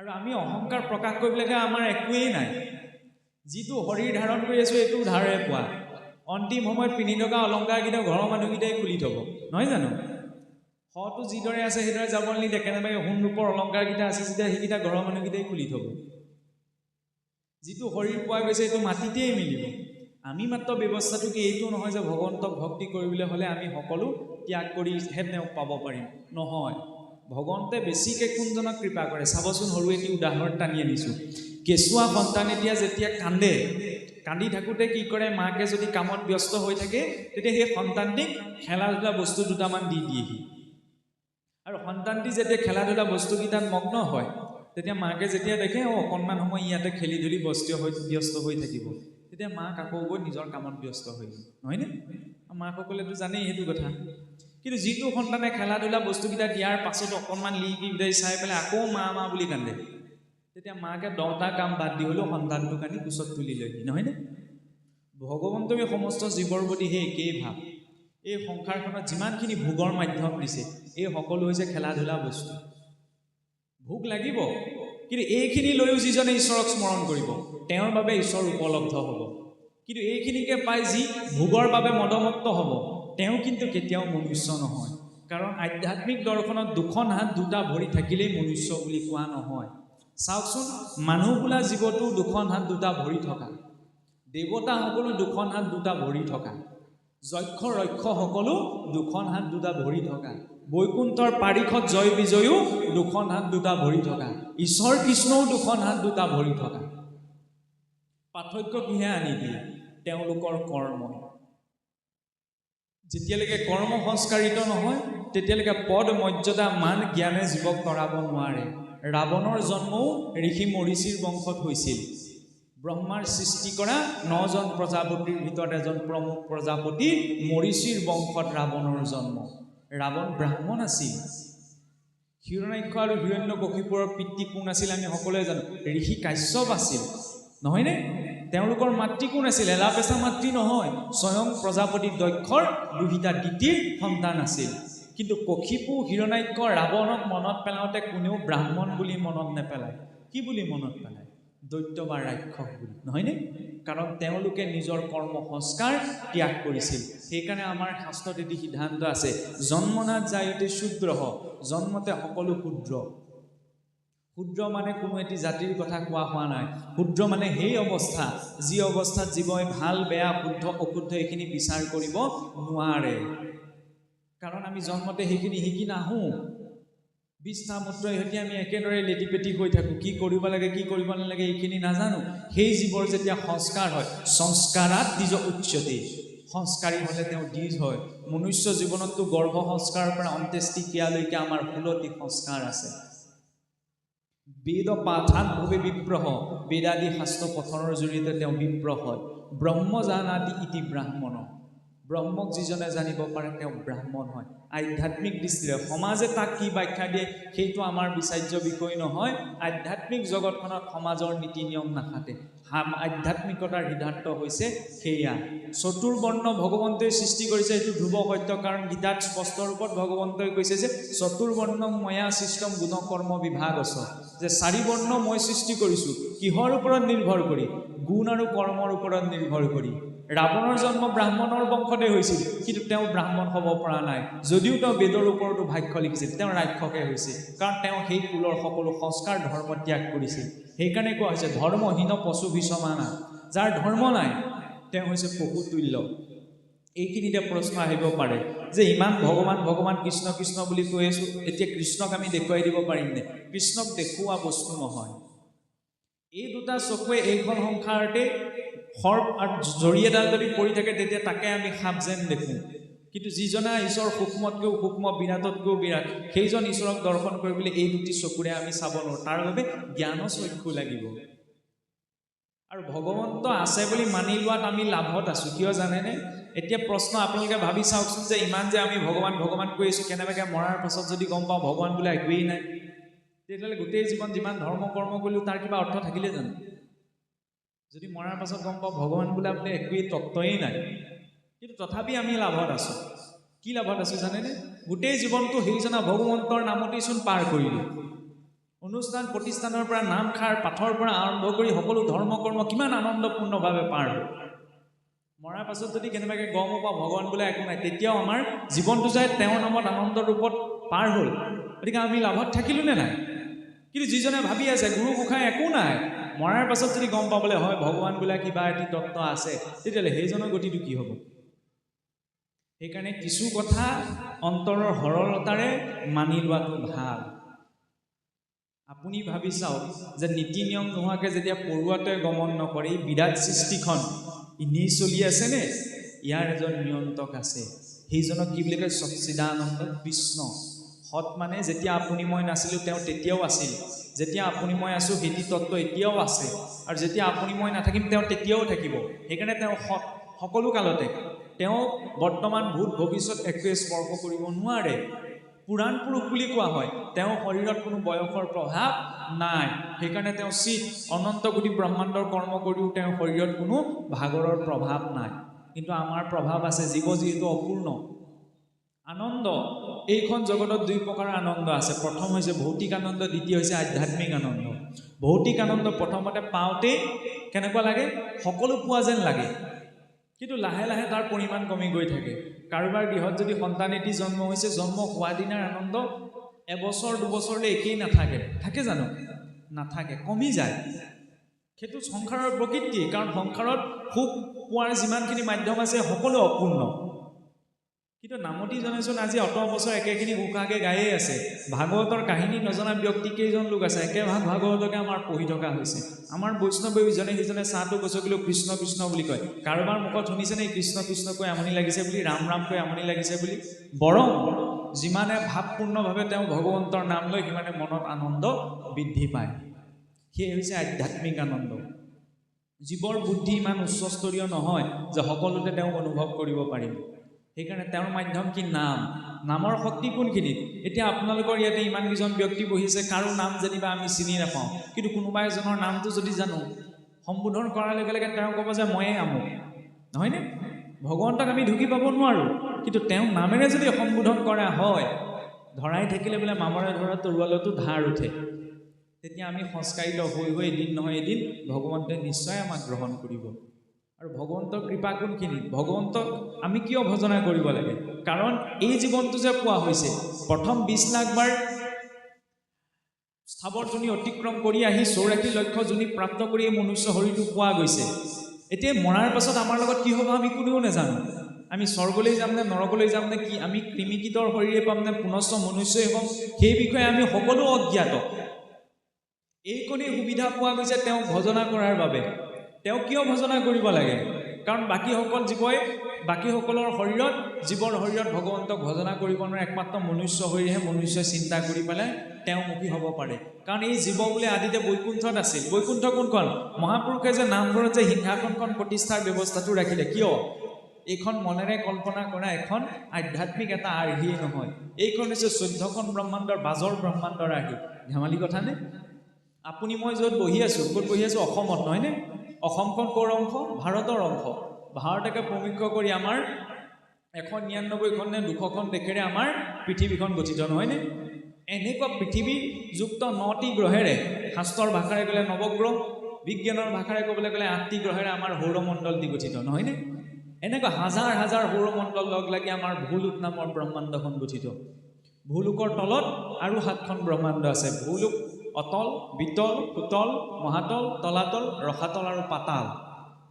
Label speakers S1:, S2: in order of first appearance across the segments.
S1: আৰু আমি অহংকাৰ প্ৰকাশ কৰিবলৈকে আমাৰ একোৱেই নাই। যিটো শৰীৰ ধাৰণ কৰি আছোঁ এইটো ধাৰে পোৱা। অন্তিম সময়ত পিন্ধি থকা অলংকাৰকেইটা ঘৰৰ মানুহকেইটাই খুলি থ'ব। নহয় জানো? শটো যিদৰে আছে সেইদৰে যাব নিদিয়ে কেনেবাকৈ সোণ ৰূপৰ অলংকাৰকেইটা আছে যেতিয়া সেইকেইটা ঘৰৰ মানুহকেইটাই খুলি থ'ব। যিটো শৰীৰ পোৱা গৈছে এইটো মাটিতেই মিলিব। আমি মাত্ৰ ব্যৱস্থাটো কি এইটো নহয় যে ভগৱন্তক ভক্তি কৰিবলৈ হ'লে আমি সকলো ত্যাগ কৰিহে তেওঁক পাব পাৰিম। নহয়। ভগৱন্তে বেছিকৈ কোনজনক কৃপা কৰে। চাবচোন সৰু এটি উদাহৰণ টানি আনিছোঁ। কেঁচুৱা সন্তান এতিয়া যেতিয়া কান্দে, কান্দি থাকোঁতে কি কৰে? মাকে যদি কামত ব্যস্ত হৈ থাকে, তেতিয়া সেই সন্তানটিক খেলা ধূলা বস্তু দুটামান দি দিয়েহি। আৰু সন্তানটি যেতিয়া খেলা ধূলা বস্তুকেইটাত মগ্ন হয়, তেতিয়া মাকে যেতিয়া দেখে, অঁ, অকণমান সময় ইয়াতে খেলি ধূলি বস্ত হৈ, ব্যস্ত হৈ থাকিব। তেতিয়া মাক আকৌ গৈ নিজৰ কামত ব্যস্ত হৈ নহয়নে? মাকসকলেতো জানেই সেইটো কথা। কিন্তু যিটো সন্তানে খেলা ধূলা বস্তুকেইটা দিয়াৰ পাছতো অকণমান লিকি বিদাৰি চাই পেলাই আকৌ মা মা বুলি কান্দে। তেতিয়া মাকে দহটা কাম বাদ দি হ'লেও সন্তানটোক আনি কোচত তুলি লয়হি নহয়নে ভগৱন্তই সমস্ত জীৱৰ প্ৰতি সেই একেই ভাৱ। এই সংসাৰখনত যিমানখিনি ভোগৰ মাধ্যম দিছে এই সকলো হৈছে খেলা ধূলা বস্তু। ভোগ লাগিব কিন্তু এইখিনি লৈও যিজনে ঈশ্বৰক স্মৰণ কৰিব তেওঁৰ বাবে ঈশ্বৰ উপলব্ধ হ'ব। কিন্তু এইখিনিকে পাই যি ভোগৰ বাবে মদমত্ত হ'ব তেওঁ কিন্তু কেতিয়াও মনুষ্য নহয়। কাৰণ আধ্যাত্মিক দৰ্শনত দুখন হাত দুটা ভৰি থাকিলেই মনুষ্য বুলি কোৱা নহয়। চাওকচোন মানুহ বোলা জীৱটো দুখন হাত দুটা ভৰি থকা। দেৱতাসকলো দুখন হাত দুটা ভৰি থকা। যক্ষ ৰক্ষ সকলো দুখন হাত দুটা ভৰি থকা। বৈকুণ্ঠৰ পাৰিষত জয় বিজয়ো দুখন হাত দুটা ভৰি থকা। ঈশ্বৰ কৃষ্ণও দুখন হাত দুটা ভৰি থকা। পাৰ্থক্য কিহে আনি দিয়ে? তেওঁলোকৰ কৰ্ম যেতিয়ালৈকে কৰ্ম সংস্কাৰিত নহয় তেতিয়ালৈকে পদ মৰ্যাদা মান জ্ঞানে জীৱক তৰাব নোৱাৰে। ৰাৱণৰ জন্মও ঋষি মৰিষিৰ বংশত হৈছিল। ব্ৰহ্মাৰ সৃষ্টি কৰা নজন প্ৰজাপতিৰ ভিতৰত এজন প্ৰমুখ প্ৰজাপতি মৰিষিৰ বংশত ৰাৱণৰ জন্ম। ৰাৱণ ব্ৰাহ্মণ আছিল। হিৰণ্যাক্ষ আৰু হিৰণ্য কশিপুৰৰ পিতৃ কোন আছিল আমি সকলোৱে জানো। ঋষি কাশ্যপ আছিল। নহয়নে? তেওঁলোকৰ মাতৃ কোন আছিল? এলাপেচা মাতৃ নহয় স্বয়ং প্ৰজাপতি দক্ষৰ দুহিতা দিতিৰ সন্তান আছিল। কিন্তু কশিপু হিৰণ্যাক্ষ ৰাৱণক মনত পেলাওঁতে কোনেও ব্ৰাহ্মণ বুলি মনত নেপেলায়। কি বুলি মনত পেলায়? দৈত্য বা ৰাক্ষস বুলি নহয়নে কাৰণ তেওঁলোকে নিজৰ কৰ্ম সংস্কাৰ ত্যাগ কৰিছিল। সেইকাৰণে আমাৰ শাস্ত্ৰত এটি সিদ্ধান্ত আছে জন্মনাথ জায়তে শূদ্ৰ জন্মতে সকলো শূদ্ৰ। শূদ্ৰ মানে কোনো এটি জাতিৰ কথা কোৱা হোৱা নাই। শূদ্ৰ মানে সেই অৱস্থা যি অৱস্থাত জীৱই ভাল বেয়া শুদ্ধ অশুদ্ধ এইখিনি বিচাৰ কৰিব নোৱাৰে। কাৰণ আমি জন্মতে সেইখিনি শিকি নাহোঁ। বিষ্ঠা মূত্ৰ ইহঁতি আমি একেদৰে লেটিপেটি হৈ থাকোঁ। কি কৰিব লাগে কি কৰিব নালাগে এইখিনি নাজানো। সেই জীৱৰ যেতিয়া সংস্কাৰ হয় সংস্কাৰাত নিজ উচ্চতে সংস্কাৰী হ'লে তেওঁ দ্বিজ হয়। মনুষ্য জীৱনততো গৰ্ভ সংস্কাৰৰ পৰা অন্ত্যেষ্টি ক্ৰিয়ালৈকে আমাৰ ষোল্লটি সংস্কাৰ আছে। বেদ পাঠান ভৱে বিপ্ৰহ। বেদাদি শাস্ত্ৰ পঠনৰ জৰিয়তে তেওঁ বিপ্ৰ হয়। ব্ৰহ্মজান আদি ইতি ব্ৰাহ্মণ। ব্ৰহ্মক যিজনে জানিব পাৰে তেওঁ ব্ৰাহ্মণ হয়। আধ্যাত্মিক দৃষ্টিৰে সমাজে তাক কি ব্যাখ্যা দিয়ে সেইটো আমাৰ বিচাৰ্য বিষয় নহয়। আধ্যাত্মিক জগতখনত সমাজৰ নীতি নিয়ম নাখাতে আধ্যাত্মিকতাৰ সিদ্ধান্ত হৈছে সেয়া। চতুৰ্বৰ্ণ ভগৱন্তই সৃষ্টি কৰিছে সেইটো ধ্ৰুৱ সত্য কাৰণ গীতাত স্পষ্ট ৰূপত ভগৱন্তই কৈছে যে চতুৰ্বৰ্ণ ময়া সৃষ্টম গুণকৰ্ম বিভাগ আছে যে চাৰি বৰ্ণ মই সৃষ্টি কৰিছোঁ কিহৰ ওপৰত নিৰ্ভৰ কৰি? গুণ আৰু কৰ্মৰ ওপৰত নিৰ্ভৰ কৰি। ৰাৱণৰ জন্ম ব্ৰাহ্মণৰ বংশতে হৈছিল কিন্তু তেওঁ ব্ৰাহ্মণ হ'ব পৰা নাই। যদিও তেওঁ বেদৰ ওপৰতো ভাষ্য লিখিছিল তেওঁ ৰাক্ষসে হৈছিল কাৰণ তেওঁ সেই কুলৰ সকলো সংস্কাৰ ধৰ্ম ত্যাগ কৰিছিল। সেইকাৰণে কোৱা হৈছে ধৰ্মহীন পশু ভীষমানা যাৰ ধৰ্ম নাই তেওঁ হৈছে পশুতুল্য এইখিনিতে প্ৰশ্ন আহিব পাৰে যে ইমান ভগৱান ভগৱান কৃষ্ণ কৃষ্ণ বুলি কৈ আছোঁ এতিয়া কৃষ্ণক আমি দেখুৱাই দিব পাৰিমনে কৃষ্ণক দেখুওৱা বস্তু নহয়। এই দুটা চকুৱে এইখন সংসাৰতে সৰ্প আৰু জৰি এডাল যদি পৰি থাকে তেতিয়া তাকে আমি সাপ যেন দেখোঁ। কিন্তু যিজনা ঈশ্বৰ সূক্ষ্মতকৈও সূক্ষ্ম বিৰাটতকৈও বিৰাট সেইজন ঈশ্বৰক দৰ্শন কৰিবলৈ এই দুটি চকুৰে আমি চাব নোৱাৰোঁ। তাৰ বাবে জ্ঞান চক্ষু লাগিব। আৰু ভগৱন্ত আছে বুলি মানি লোৱাত আমি লাভত আছোঁ। কিয় জানেনে? এতিয়া প্ৰশ্ন আপোনালোকে ভাবি চাওকচোন যে ইমান যে আমি ভগৱান ভগৱান কৈ আছোঁ কেনেবাকৈ মৰাৰ পাছত যদি গম পাওঁ ভগৱান বোলে একোৱেই নাই। তেতিয়াহ'লে গোটেই জীৱন যিমান ধৰ্ম কৰ্ম কৰিলোঁ তাৰ কিবা অৰ্থ থাকিলে জানো? যদি মৰাৰ পাছত গম পাওঁ ভগৱান বোলে বোলে একোৱেই তত্ত্বই নাই। কিন্তু তথাপি আমি লাভত আছোঁ। কি লাভত আছোঁ জানেনে? গোটেই জীৱনটো সেইজনা ভগৱন্তৰ নামতেইচোন পাৰ কৰিলোঁ। অনুষ্ঠান, প্ৰতিষ্ঠানৰ পৰা নামখাৰ পাঠৰ পৰা আৰম্ভ কৰি সকলো ধৰ্ম, কৰ্ম কিমান আনন্দপূৰ্ণভাৱে পাৰ হ'ল। মৰাৰ পাছত যদি কেনেবাকৈ গম পাওঁ ভগৱান বোলে একো নাই, তেতিয়াও আমাৰ জীৱনটো যায় তেওঁৰ নামত আনন্দ ৰূপত পাৰ হ'ল, গতিকে আমি লাভত থাকিলোঁ নে নাই? কিন্তু যিজনে ভাবি আছে, গুৰু গোসাঁই একো নাই, মৰাৰ পাছত যদি গম পাবলৈ হয়, ভগৱান বোলে কিবা এটি তত্ত্ব আছে, তেতিয়াহ'লে সেইজনৰ গতিটো কি হ'ব? সেইকাৰণে কিছু কথা অন্তৰৰ সৰলতাৰে মানি লোৱাটো ভাল। আপুনি ভাবি চাওক যে নীতি নিয়ম নোহোৱাকৈ যেতিয়া পৰুৱাটোৱে গমন নকৰে এই বিৰাট সৃষ্টিখন এনেই চলি আছেনে? ইয়াৰ এজন নিয়ন্ত্ৰক আছে। সেইজনক কি বুলি কয়? সচ্চিদানন্দ কৃষ্ণ। সৎ মানে যেতিয়া আপুনি মই নাছিলোঁ তেওঁ তেতিয়াও আছিল। যেতিয়া আপুনি মই আছোঁ সেইটো তত্ত্ব এতিয়াও আছে। আৰু যেতিয়া আপুনি মই নাথাকিম তেওঁ তেতিয়াও থাকিব। সেইকাৰণে তেওঁ সৎ সকলো কালতে তেওঁ বৰ্তমান ভূত ভৱিষ্যত একোৱে স্পৰ্শ কৰিব নোৱাৰে। পুৰাণ পুৰুষ বুলি কোৱা হয়। তেওঁৰ শৰীৰত কোনো বয়সৰ প্ৰভাৱ নাই। সেইকাৰণে তেওঁ চিত অনন্ত কোটি ব্ৰহ্মাণ্ডৰ কৰ্ম কৰিও তেওঁৰ শৰীৰত কোনো ভাগৰৰ প্ৰভাৱ নাই। কিন্তু আমাৰ প্ৰভাৱ আছে জীৱ যিহেতু অপূৰ্ণ। আনন্দ, এইখন জগতত দুই প্ৰকাৰৰ আনন্দ আছে। প্ৰথম হৈছে ভৌতিক আনন্দ, দ্বিতীয় হৈছে আধ্যাত্মিক আনন্দ। ভৌতিক আনন্দ প্ৰথমতে পাওঁতেই কেনেকুৱা লাগে? সকলো পোৱা যেন লাগে। কিন্তু লাহে লাহে তাৰ পৰিমাণ কমি গৈ থাকে। কাৰোবাৰ গৃহত যদি সন্তান এটি জন্ম হৈছে, জন্ম হোৱা দিনাৰ আনন্দ এবছৰ, দুবছৰলৈ একেই নাথাকে। থাকে জানো? নাথাকে, কমি যায়। সেইটো সংসাৰৰ প্ৰকৃতি, কাৰণ সংসাৰত সুখ পোৱাৰ যিমানখিনি মাধ্যম আছে, সকলো অপূৰ্ণ। কিন্তু নামতিজনেচোন আজি অত বছৰ একেখিনি ঘোষাকে গায়েই আছে। ভাগৱতৰ কাহিনী নজনা ব্যক্তি কেইজন লোক আছে, একে ভাগ ভাগৱতকে আমাৰ পঢ়ি থকা হৈছে। আমাৰ বৈষ্ণৱে ইজনে সিজনে চাহটো গছকিলেও কৃষ্ণ কৃষ্ণ বুলি কয়। কাৰোবাৰ মুখত শুনিছেনে কৃষ্ণ কৃষ্ণ কৈ আমনি লাগিছে বুলি, ৰাম ৰাম কৈ আমনি লাগিছে বুলি? বৰং যিমানে ভাৱপূৰ্ণভাৱে তেওঁ ভগৱন্তৰ নাম লয়, সিমানে মনত আনন্দ বৃদ্ধি পায়। সেয়ে হৈছে আধ্যাত্মিক আনন্দ। জীৱৰ বুদ্ধি ইমান উচ্চস্তৰীয় নহয় যে সকলোতে তেওঁক অনুভৱ কৰিব পাৰিম সেইকাৰণে তেওঁৰ মাধ্যম কি নাম? নামৰ শক্তি কোনখিনিত? এতিয়া আপোনালোকৰ ইয়াতে ইমানকেইজন ব্যক্তি বহিছে কাৰো নাম যেনিবা আমি চিনি নাপাওঁ। কিন্তু কোনোবা এজনৰ নামটো যদি জানো সম্বোধন কৰাৰ লগে লগে তেওঁ ক'ব যে ময়ে আমুক নহয়নে? ভগৱন্তক আমি ঢুকি পাব নোৱাৰোঁ। কিন্তু তেওঁ নামেৰে যদি সম্বোধন কৰা হয় ধৰাই থাকিলে বোলে মামৰে ধৰা তৰোৱালতো ধাৰ উঠে। তেতিয়া আমি সংস্কাৰিত হৈ হৈ এদিন নহয় এদিন ভগৱন্তই নিশ্চয় আমাক গ্ৰহণ কৰিব। আৰু ভগৱন্তৰ কৃপা কোনখিনিত ভগৱন্তক আমি কিয় ভজনা কৰিব লাগে? কাৰণ এই জীৱনটো যে পোৱা হৈছে, প্ৰথম বিছ লাখবাৰ স্থাৱৰ যোনি অতিক্ৰম কৰি আহি চৌৰাশী লক্ষ যোনি প্ৰাপ্ত কৰি এই মনুষ্য শৰীৰটো পোৱা গৈছে। এতিয়া মৰাৰ পাছত আমাৰ লগত কি হ'ব আমি কোনেও নাজানো। আমি স্বৰ্গলৈ যাম নে নৰকলৈ যাম নে কি? আমি কৃমিকীটৰ শৰীৰে পাম নে পুনশ্চ মনুষ্যই হ'ম? সেই বিষয়ে আমি সকলো অজ্ঞাত। এইকণেই সুবিধা পোৱা গৈছে তেওঁক ভজনা কৰাৰ বাবে। তেওঁ কিয় ভজনা কৰিব লাগে? কাৰণ বাকীসকল জীৱই বাকীসকলৰ শৰীৰত জীৱৰ শৰীৰত ভগৱন্তক ভজনা কৰিব নোৱাৰে একমাত্ৰ মনুষ্য শৰীৰহে মনুষ্যই চিন্তা কৰি পেলাই তেওঁমুখী হ'ব পাৰে। কাৰণ এই জীৱ বোলে আদিতে বৈকুণ্ঠত আছিল। বৈকুণ্ঠ কোনখন? মহাপুৰুষে যে নামঘৰত যে সিংহাসনখন প্ৰতিষ্ঠাৰ ব্যৱস্থাটো ৰাখিলে কিয়? এইখন মনেৰে কল্পনা কৰা এখন আধ্যাত্মিক এটা আৰ্হিয়ে নহয়। এইখন হৈছে চৈধ্যখন ব্ৰহ্মাণ্ডৰ বাজৰ ব্ৰহ্মাণ্ডৰ আৰ্হি। ধেমালি কথানে? আপুনি মই য'ত বহি আছোঁ ক'ত বহি আছোঁ? অসমত নহয়নে? অসমখন ক'ৰ অংশ? ভাৰতৰ অংশ। ভাৰতকে প্ৰমুখ্য কৰি আমাৰ এশ নিৰান্নব্বৈখন নে দুশখন দেশেৰে আমাৰ পৃথিৱীখন গঠিত নহয়নে? এনেকুৱা পৃথিৱীযুক্ত নটি গ্ৰহেৰে শাস্ত্ৰৰ ভাষাৰে ক'লে নৱগ্ৰহ বিজ্ঞানৰ ভাষাৰে ক'বলৈ গ'লে আঠটি গ্ৰহেৰে আমাৰ সৌৰমণ্ডলটি গঠিত নহয়নে? এনেকুৱা হাজাৰ হাজাৰ সৌৰমণ্ডল লগ লাগি আমাৰ ভূলোক নামৰ ব্ৰহ্মাণ্ডখন গঠিত। ভূলোকৰ তলত আৰু সাতখন ব্ৰহ্মাণ্ড আছে। ভূলোক অতল, বিতল, সুতল, মহাতল, তলাতল, ৰসাতল আৰু পাতাল।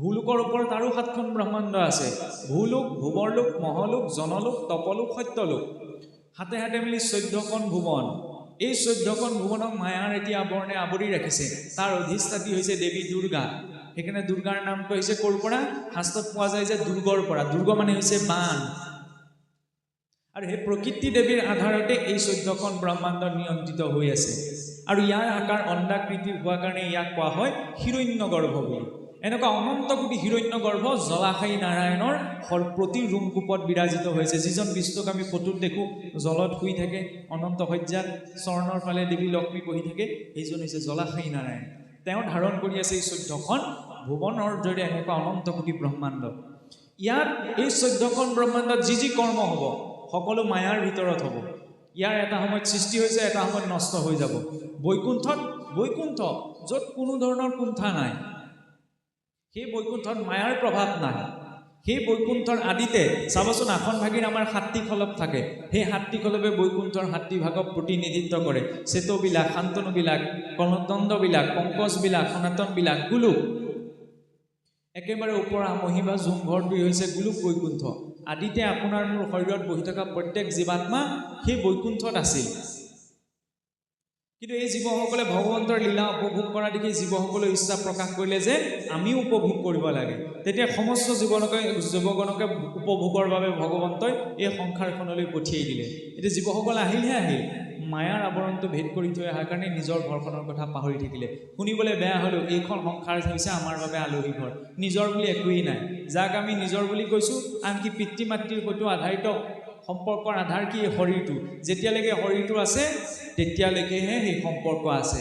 S1: ভূলোকৰ ওপৰত আৰু সাতখন ব্ৰহ্মাণ্ড আছে। ভূলোক ভুৱৰলোক মহলোক, জনলোক, তপলোক, সত্যলোক। হাতে হাতে মিলি চৈধ্যখন ভুৱন এই চৈধ্যখন ভুৱনক মায়াৰ এতিয়া আৱৰণে আৱৰি ৰাখিছে। তাৰ অধিষ্ঠাত্ৰী হৈছে দেৱী দুৰ্গা। সেইকাৰণে দুৰ্গাৰ নামটো হৈছে ক'ৰ পৰা? শাস্ত্ৰত পোৱা যায় যে দুৰ্গৰ পৰা। দুৰ্গ মানে হৈছে বান। আৰু সেই প্ৰকৃতি দেৱীৰ আধাৰতে এই চৈধ্যখন ব্ৰহ্মাণ্ড নিয়ন্ত্ৰিত হৈ আছে। আৰু ইয়াৰ আকাৰ অণ্ডাকৃতিৰ হোৱাৰ কাৰণে ইয়াক কোৱা হয় হিৰণ্য গৰ্ভ বুলি। এনেকুৱা অনন্ত হিৰণ্য গৰ্ভ জলাশায়ী নাৰায়ণৰ প্ৰতি ৰুমকূপত বিৰাজিত হৈছে। যিজন বিষ্ণুক আমি ফটোত দেখোঁ, জলত শুই থাকে, অনন্ত শয্যাত চৰণৰ ফালে দেৱী লক্ষ্মী বহি থাকে, সেইজন হৈছে জলাশায়ী নাৰায়ণ। তেওঁ ধাৰণ কৰি আছে এই চৈধ্যখন ভুৱনৰ জৰিয়তে এনেকুৱা অনন্ত ব্ৰহ্মাণ্ড। ইয়াত এই চৈধ্যখন ব্ৰহ্মাণ্ডত যি যি কৰ্ম হ'ব, সকলো মায়াৰ ভিতৰত হ'ব। ইয়াৰ এটা সময়ত সৃষ্টি হৈছে, এটা সময়ত নষ্ট হৈ যাব। বৈকুণ্ঠত, বৈকুণ্ঠ, য'ত কোনো ধৰণৰ কুণ্ঠা নাই। সেই বৈকুণ্ঠত মায়াৰ প্ৰভাৱ নাই। সেই বৈকুণ্ঠৰ আদিতে, চাবচোন আসন ভাগিৰ আমাৰ সাতটি খলপ থাকে। সেই সাতটি খলপে বৈকুণ্ঠৰ সাতটি ভাগক প্ৰতিনিধিত্ব কৰে। চেতবিলাক শান্তনুবিলাক কলদণ্ডবিলাক পংকজবিলাক, সনাতনবিলাক, গোলোক। একেবাৰে ওপৰ আমহি বা জুমঘৰটোৱে হৈছে গোলোক বৈকুণ্ঠ। আদিতে আপোনাৰ মোৰ শৰীৰত বহি থকা প্ৰত্যেক জীৱাত্মা সেই বৈকুণ্ঠত আছিল। কিন্তু এই জীৱসকলে ভগৱন্তৰ লীলা উপভোগ কৰা দেখি জীৱসকলে ইচ্ছা প্ৰকাশ কৰিলে যে আমিও উপভোগ কৰিব লাগে। তেতিয়া সমস্ত জীৱনকে জীৱগণকে উপভোগৰ বাবে ভগৱন্তই এই সংসাৰখনলৈ পঠিয়াই দিলে। এতিয়া জীৱসকল আহিলহে আহিল। মায়াৰ আৱৰণটো ভেদ কৰি থৈ অহাৰ কাৰণে নিজৰ ঘৰখনৰ কথা পাহৰি থাকিলে। শুনিবলৈ বেয়া হ'লেও এইখন সংসাৰ হৈছে আমাৰ বাবে আলহী ঘৰ। নিজৰ বুলি একোৱেই নাই। যাক আমি নিজৰ বুলি কৈছোঁ আনকি পিতৃ মাতৃৰ সৈতেও আধাৰিত সম্পৰ্কৰ আধাৰ কি শৰীৰটো? যেতিয়ালৈকে শৰীৰটো আছে তেতিয়ালৈকেহে সেই সম্পৰ্ক আছে।